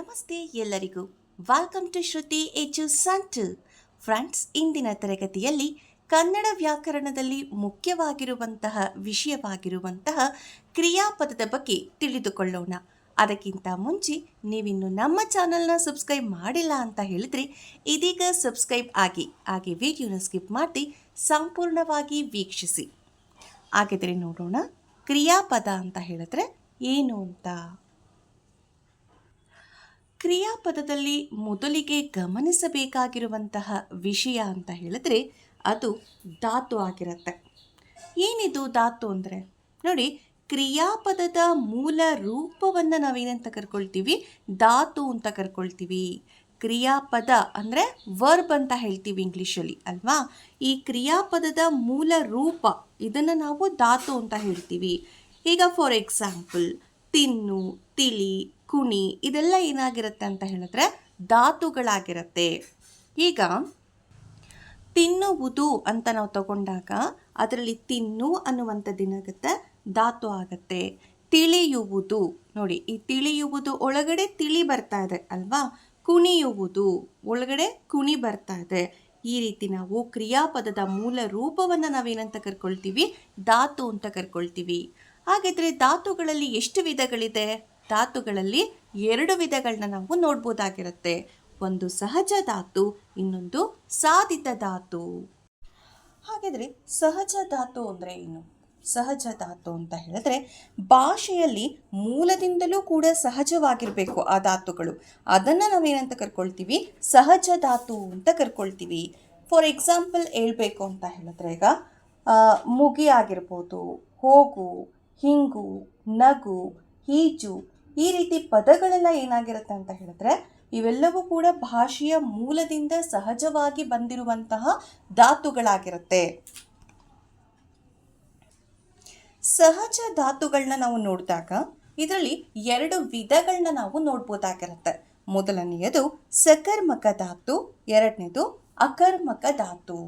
ನಮಸ್ತೆ ಎಲ್ಲರಿಗೂ. Welcome to Shruti ಎಚು ಸಂಟು ಫ್ರೆಂಡ್ಸ್ ಇಂದಿನ ತರಗತಿಯಲ್ಲಿ ಕನ್ನಡ ವ್ಯಾಕರಣದಲ್ಲಿ ಮುಖ್ಯವಾಗಿರುವಂತಹ, ವಿಷಯವಾಗಿರುವಂತಹ ಕ್ರಿಯಾಪದದ ಬಗ್ಗೆ ತಿಳಿದುಕೊಳ್ಳೋಣ. ಅದಕ್ಕಿಂತ ಮುಂಚೆ ನೀವಿನ್ನು ನಮ್ಮ ಚಾನಲ್ನ ಸಬ್ಸ್ಕ್ರೈಬ್ ಮಾಡಿಲ್ಲ ಅಂತ ಹೇಳಿದ್ರೆ ಇದೀಗ ಸಬ್ಸ್ಕ್ರೈಬ್ ಆಗಿ, ಹಾಗೆ ವಿಡಿಯೋನ ಸ್ಕಿಪ್ ಮಾಡಿ ಸಂಪೂರ್ಣವಾಗಿ ವೀಕ್ಷಿಸಿ. ಹಾಗಿದ್ರೆ ನೋಡೋಣ, ಕ್ರಿಯಾಪದ ಅಂತ ಹೇಳಿದ್ರೆ ಏನು ಅಂತ? ಕ್ರಿಯಾಪದದಲ್ಲಿ ಮೊದಲಿಗೆ ಗಮನಿಸಬೇಕಾಗಿರುವಂತಹ ವಿಷಯ ಅಂತ ಹೇಳಿದ್ರೆ ಅದು ಧಾತು ಆಗಿರುತ್ತೆ. ಏನಿದು ಧಾತು ಅಂದರೆ? ನೋಡಿ, ಕ್ರಿಯಾಪದದ ಮೂಲ ರೂಪವನ್ನು ನಾವೇನಂತ ಕರ್ಕೊಳ್ತೀವಿ? ಧಾತು ಅಂತ ಕರ್ಕೊಳ್ತೀವಿ. ಕ್ರಿಯಾಪದ ಅಂದರೆ ವರ್ಬ್ ಅಂತ ಹೇಳ್ತೀವಿ ಇಂಗ್ಲೀಷಲ್ಲಿ, ಅಲ್ವಾ? ಈ ಕ್ರಿಯಾಪದದ ಮೂಲ ರೂಪ, ಇದನ್ನು ನಾವು ಧಾತು ಅಂತ ಹೇಳ್ತೀವಿ. ಈಗ ಫಾರ್ ಎಕ್ಸಾಂಪಲ್ ತಿನ್ನು, ತಿಳಿ ಕುಣಿ ಇದೆಲ್ಲ ಏನಾಗಿರುತ್ತೆ ಅಂತ ಹೇಳಿದ್ರೆ ಧಾತುಗಳಾಗಿರುತ್ತೆ. ಈಗ ತಿನ್ನುವುದು ಅಂತ ನಾವು ತಗೊಂಡಾಗ ಅದರಲ್ಲಿ ತಿನ್ನು ಅನ್ನುವಂಥದ್ದೇನಾಗುತ್ತೆ ಧಾತು ಆಗುತ್ತೆ. ತಿಳಿಯುವುದು, ನೋಡಿ ಈ ತಿಳಿಯುವುದು ಒಳಗಡೆ ತಿಳಿ ಬರ್ತಾ ಇದೆ ಅಲ್ವಾ? ಕುಣಿಯುವುದು ಒಳಗಡೆ ಕುಣಿ ಬರ್ತಾ ಇದೆ. ಈ ರೀತಿ ನಾವು ಕ್ರಿಯಾಪದದ ಮೂಲ ರೂಪವನ್ನು ನಾವೇನಂತ ಕರ್ಕೊಳ್ತೀವಿ? ಧಾತು ಅಂತ ಕರ್ಕೊಳ್ತೀವಿ. ಹಾಗಿದ್ರೆ ಧಾತುಗಳಲ್ಲಿ ಎಷ್ಟು ವಿಧಗಳಿದೆ? ಧಾತುಗಳಲ್ಲಿ ಎರಡು ವಿಧಗಳನ್ನ ನಾವು ನೋಡ್ಬೋದಾಗಿರುತ್ತೆ. ಒಂದು ಸಹಜ ಧಾತು, ಇನ್ನೊಂದು ಸಾಧಿತ ಧಾತು. ಹಾಗಿದ್ರೆ ಸಹಜ ಧಾತು ಅಂದರೆ ಏನು? ಸಹಜ ಧಾತು ಅಂತ ಹೇಳಿದ್ರೆ ಭಾಷೆಯಲ್ಲಿ ಮೂಲದಿಂದಲೂ ಕೂಡ ಸಹಜವಾಗಿರಬೇಕು ಆ ಧಾತುಗಳು. ಅದನ್ನು ನಾವೇನಂತ ಕರ್ಕೊಳ್ತೀವಿ? ಸಹಜ ಧಾತು ಅಂತ ಕರ್ಕೊಳ್ತೀವಿ. ಫಾರ್ ಎಕ್ಸಾಂಪಲ್ ಹೇಳಬೇಕು ಅಂತ ಹೇಳಿದ್ರೆ ಈಗ ಮುಗಿ ಆಗಿರ್ಬೋದು, ಹೋಗು, ಹಿಂಗು, ನಗು ಈಜು ಈ ರೀತಿ ಪದಗಳೆಲ್ಲ ಏನಾಗಿರುತ್ತೆ ಅಂತ ಹೇಳಿದ್ರೆ, ಇವೆಲ್ಲವೂ ಕೂಡ ಭಾಷೆಯ ಮೂಲದಿಂದ ಸಹಜವಾಗಿ ಬಂದಿರುವಂತಹ ಧಾತುಗಳಾಗಿರುತ್ತೆ. ಸಹಜ ಧಾತುಗಳನ್ನ ನಾವು ನೋಡಿದಾಗ, ಇದರಲ್ಲಿ ಎರಡು ವಿಧಗಳನ್ನ ನಾವು ನೋಡ್ಬೋದಾಗಿರುತ್ತೆ. ಮೊದಲನೆಯದು ಸಕರ್ಮಕ ಧಾತು, ಎರಡನೇದು ಅಕರ್ಮಕ ಧಾತು.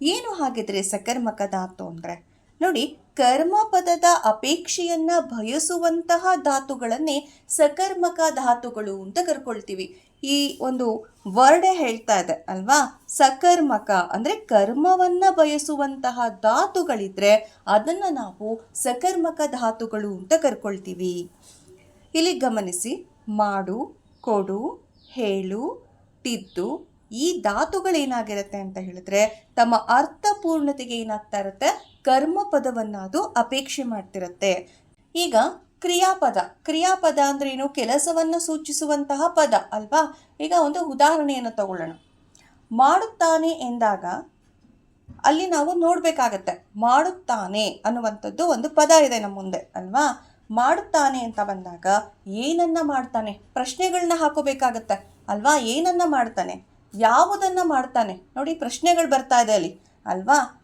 ಏನು ಹಾಗಿದ್ರೆ ಸಕರ್ಮಕ ಧಾತು ಅಂದರೆ? ನೋಡಿ ಕರ್ಮ ಪದದ ಅಪೇಕ್ಷೆಯನ್ನ ಬಯಸುವಂತಹ ಧಾತುಗಳನ್ನೇ ಸಕರ್ಮಕ ಧಾತುಗಳು ಅಂತ ಕರ್ಕೊಳ್ತೀವಿ. ಈ ಒಂದು ವರ್ಡ್ ಹೇಳ್ತಾ ಇದೆ ಅಲ್ವಾ? ಸಕರ್ಮಕ ಅಂದರೆ ಕರ್ಮವನ್ನ ಬಯಸುವಂತಹ ಧಾತುಗಳಿದ್ರೆ ಅದನ್ನು ನಾವು ಸಕರ್ಮಕ ಧಾತುಗಳು ಅಂತ ಕರ್ಕೊಳ್ತೀವಿ. ಇಲ್ಲಿ ಗಮನಿಸಿ, ಮಾಡು, ಕೊಡು, ಹೇಳು, ತಿದ್ದು ಈ ಧಾತುಗಳೇನಾಗಿರುತ್ತೆ ಅಂತ ಹೇಳಿದ್ರೆ ತಮ್ಮ ಅರ್ಥಪೂರ್ಣತೆಗೆ ಏನಾಗ್ತಾ ಇರುತ್ತೆ? ಕರ್ಮ ಪದವನ್ನ ಅದು ಅಪೇಕ್ಷೆ ಮಾಡ್ತಿರುತ್ತೆ. ಈಗ ಕ್ರಿಯಾಪದ. ಕ್ರಿಯಾಪದ ಅಂದ್ರೆ ಏನು ಕೆಲಸವನ್ನು ಸೂಚಿಸುವಂತಹ ಪದ, ಅಲ್ವಾ? ಈಗ ಒಂದು ಉದಾಹರಣೆಯನ್ನು ತಗೊಳ್ಳೋಣ. ಮಾಡುತ್ತಾನೆ ಎಂದಾಗ ಅಲ್ಲಿ ನಾವು ನೋಡಬೇಕಾಗತ್ತೆ. ಮಾಡುತ್ತಾನೆ ಅನ್ನುವಂಥದ್ದು ಒಂದು ಪದ ಇದೆ ನಮ್ಮ ಮುಂದೆ, ಅಲ್ವಾ? ಮಾಡುತ್ತಾನೆ ಅಂತ ಬಂದಾಗ ಏನನ್ನ ಮಾಡ್ತಾನೆ? ಪ್ರಶ್ನೆಗಳನ್ನ ಹಾಕೋಬೇಕಾಗತ್ತೆ, ಅಲ್ವಾ? ಏನನ್ನ ಮಾಡ್ತಾನೆ? ಯಾವುದನ್ನ ಮಾಡ್ತಾನೆ? ನೋಡಿ ಪ್ರಶ್ನೆಗಳು ಬರ್ತಾ ಇದೆ ಅಲ್ಲಿ, ಅಲ್ವಾ?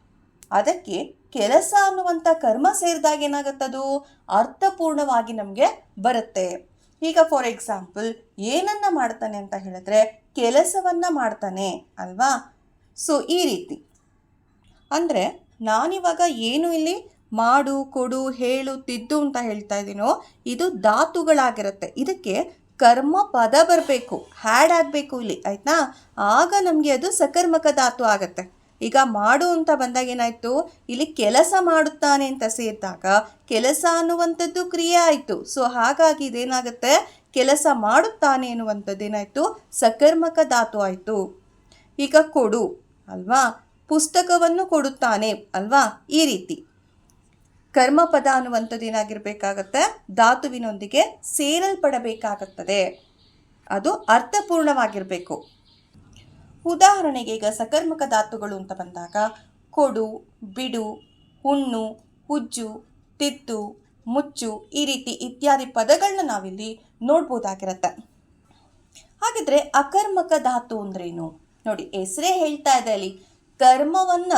ಅದಕ್ಕೆ ಕೆಲಸ ಅನ್ನುವಂಥ ಕರ್ಮ ಸೇರಿದಾಗ ಏನಾಗುತ್ತದು? ಅರ್ಥಪೂರ್ಣವಾಗಿ ನಮಗೆ ಬರುತ್ತೆ. ಈಗ ಫಾರ್ ಎಕ್ಸಾಂಪಲ್ ಏನನ್ನ ಮಾಡ್ತಾನೆ ಅಂತ ಹೇಳಿದ್ರೆ ಕೆಲಸವನ್ನ ಮಾಡ್ತಾನೆ ಅಲ್ವಾ? ಸೊ ಈ ರೀತಿ. ಅಂದರೆ ನಾನಿವಾಗ ಏನು ಇಲ್ಲಿ ಮಾಡು, ಕೊಡು, ಹೇಳು, ತಿದ್ದು ಅಂತ ಹೇಳ್ತಾ ಇದ್ದೀನೋ, ಇದು ಧಾತುಗಳಾಗಿರುತ್ತೆ. ಇದಕ್ಕೆ ಕರ್ಮ ಪದ ಬರಬೇಕು. ಹ್ಯಾಡ್ ಆಗಬೇಕು ಇಲ್ಲಿ, ಆಯ್ತಾ? ಆಗ ನಮಗೆ ಅದು ಸಕರ್ಮಕ ಧಾತು ಆಗತ್ತೆ. ಈಗ ಮಾಡು ಅಂತ ಬಂದಾಗ ಏನಾಯ್ತು? ಇಲ್ಲಿ ಕೆಲಸ ಮಾಡುತ್ತಾನೆ ಅಂತ ಸೇರಿದಾಗ ಕೆಲಸ ಅನ್ನುವಂಥದ್ದು ಕ್ರಿಯೆ ಆಯಿತು. ಸೊ ಹಾಗಾಗಿ ಇದೇನಾಗುತ್ತೆ? ಕೆಲಸ ಮಾಡುತ್ತಾನೆ ಅನ್ನುವಂಥದ್ದು ಏನಾಯಿತು? ಸಕರ್ಮಕ ಧಾತು ಆಯಿತು. ಈಗ ಕೊಡು, ಅಲ್ವಾ? ಪುಸ್ತಕವನ್ನು ಕೊಡುತ್ತಾನೆ, ಅಲ್ವಾ? ಈ ರೀತಿ. ಕರ್ಮಪದ ಅನ್ನುವಂಥದ್ದು ಏನಾಗಿರಬೇಕಾಗತ್ತೆ? ಧಾತುವಿನೊಂದಿಗೆ ಸೇರಲ್ಪಡಬೇಕಾಗುತ್ತದೆ. ಅದು ಅರ್ಥಪೂರ್ಣವಾಗಿರಬೇಕು. ಉದಾಹರಣೆಗೆ ಈಗ ಸಕರ್ಮಕ ಧಾತುಗಳು ಅಂತ ಬಂದಾಗ ಕೊಡು, ಬಿಡು, ಹುಣ್ಣು, ಹುಜ್ಜು, ತಿತ್ತು, ಮುಚ್ಚು ಈ ರೀತಿ ಇತ್ಯಾದಿ ಪದಗಳನ್ನ ನಾವಿಲ್ಲಿ ನೋಡ್ಬೋದಾಗಿರತ್ತೆ. ಹಾಗಿದ್ರೆ ಅಕರ್ಮಕ ಧಾತು ಅಂದ್ರೇನು? ನೋಡಿ, ಹೆಸರೇ ಹೇಳ್ತಾ ಇದೆ ಅಲ್ಲಿ. ಕರ್ಮವನ್ನ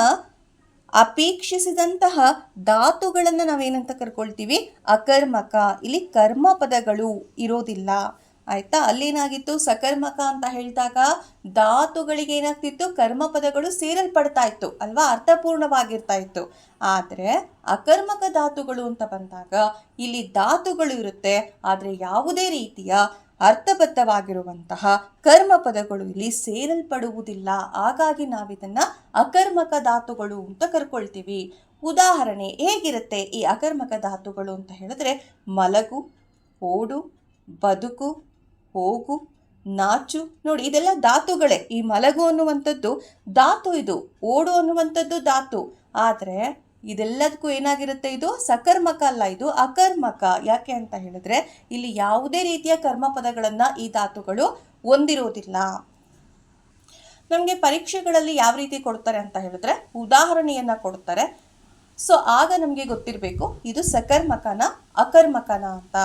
ಅಪೇಕ್ಷಿಸಿದಂತಹ ಧಾತುಗಳನ್ನು ನಾವೇನಂತ ಕರ್ಕೊಳ್ತೀವಿ? ಅಕರ್ಮಕ. ಇಲ್ಲಿ ಕರ್ಮ ಪದಗಳು ಇರೋದಿಲ್ಲ. ಆಯ್ತಾ? ಅಲ್ಲೇನಾಗಿತ್ತು? ಸಕರ್ಮಕ ಅಂತ ಹೇಳಿದಾಗ ಧಾತುಗಳಿಗೆ ಏನಾಗ್ತಿತ್ತು? ಕರ್ಮ ಪದಗಳು ಸೇರಲ್ಪಡ್ತಾ ಇತ್ತು, ಅಲ್ವಾ? ಅರ್ಥಪೂರ್ಣವಾಗಿರ್ತಾ ಇತ್ತು. ಆದರೆ ಅಕರ್ಮಕ ಧಾತುಗಳು ಅಂತ ಬಂದಾಗ ಇಲ್ಲಿ ಧಾತುಗಳು ಇರುತ್ತೆ, ಆದರೆ ಯಾವುದೇ ರೀತಿಯ ಅರ್ಥಬದ್ಧವಾಗಿರುವಂತಹ ಕರ್ಮ ಪದಗಳು ಇಲ್ಲಿ ಸೇರಲ್ಪಡುವುದಿಲ್ಲ. ಹಾಗಾಗಿ ನಾವಿದನ್ನು ಅಕರ್ಮಕ ಧಾತುಗಳು ಅಂತ ಕರ್ಕೊಳ್ತೀವಿ. ಉದಾಹರಣೆ, ಹೇಗಿರುತ್ತೆ ಈ ಅಕರ್ಮಕ ಧಾತುಗಳು ಅಂತ ಹೇಳಿದ್ರೆ ಮಲಗು, ಓಡು, ಬದುಕು ಹೋಗು, ನಾಚು. ನೋಡಿ, ಇದೆಲ್ಲ ಧಾತುಗಳೇ. ಈ ಮಲಗು ಅನ್ನುವಂಥದ್ದು ಧಾತು ಇದು. ಓಡು ಅನ್ನುವಂಥದ್ದು ಧಾತು. ಆದರೆ, ಇದೆಲ್ಲದಕ್ಕೂ ಏನಾಗಿರುತ್ತೆ ಇದು? ಸಕರ್ಮಕ ಅಲ್ಲ ಇದು, ಅಕರ್ಮಕ. ಯಾಕೆ ಅಂತ ಹೇಳಿದ್ರೆ, ಇಲ್ಲಿ ಯಾವುದೇ ರೀತಿಯ ಕರ್ಮ ಪದಗಳನ್ನು ಈ ಧಾತುಗಳು ಹೊಂದಿರುವುದಿಲ್ಲ ನಮಗೆ ಪರೀಕ್ಷೆಗಳಲ್ಲಿ ಯಾವ ರೀತಿ ಕೊಡ್ತಾರೆ ಅಂತ ಹೇಳಿದ್ರೆ, ಉದಾಹರಣೆಯನ್ನ ಕೊಡ್ತಾರೆ. ಸೊ, ಆಗ ನಮಗೆ ಗೊತ್ತಿರಬೇಕು, ಇದು ಸಕರ್ಮಕನ, ಅಕರ್ಮಕನ ಅಂತ.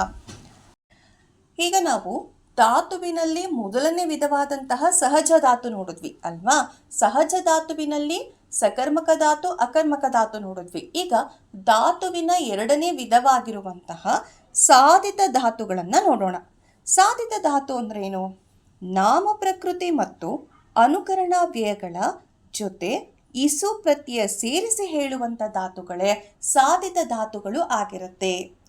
ಈಗ ನಾವು ಧಾತುವಿನಲ್ಲಿ ಮೊದಲನೇ ವಿಧವಾದಂತಹ ಸಹಜ ಧಾತು ನೋಡಿದ್ವಿ ಅಲ್ವಾ? ಸಹಜ ಧಾತುವಿನಲ್ಲಿ ಸಕರ್ಮಕ ಧಾತು, ಅಕರ್ಮಕ ಧಾತು ನೋಡಿದ್ವಿ. ಈಗ ಧಾತುವಿನ ಎರಡನೇ ವಿಧವಾಗಿರುವಂತಹ ಸಾಧಿತ ಧಾತುಗಳನ್ನು ನೋಡೋಣ. ಸಾಧಿತ ಧಾತು ಅಂದ್ರೆ ಏನು? ನಾಮ ಪ್ರಕೃತಿ ಮತ್ತು ಅನುಕರಣ ವ್ಯಯಗಳ ಜೊತೆ ಇಸು ಪ್ರತ್ಯಯ ಸೇರಿಸಿ ಹೇಳುವಂಥ ಧಾತುಗಳೇ ಸಾಧಿತ ಧಾತುಗಳು ಆಗಿರುತ್ತೆ.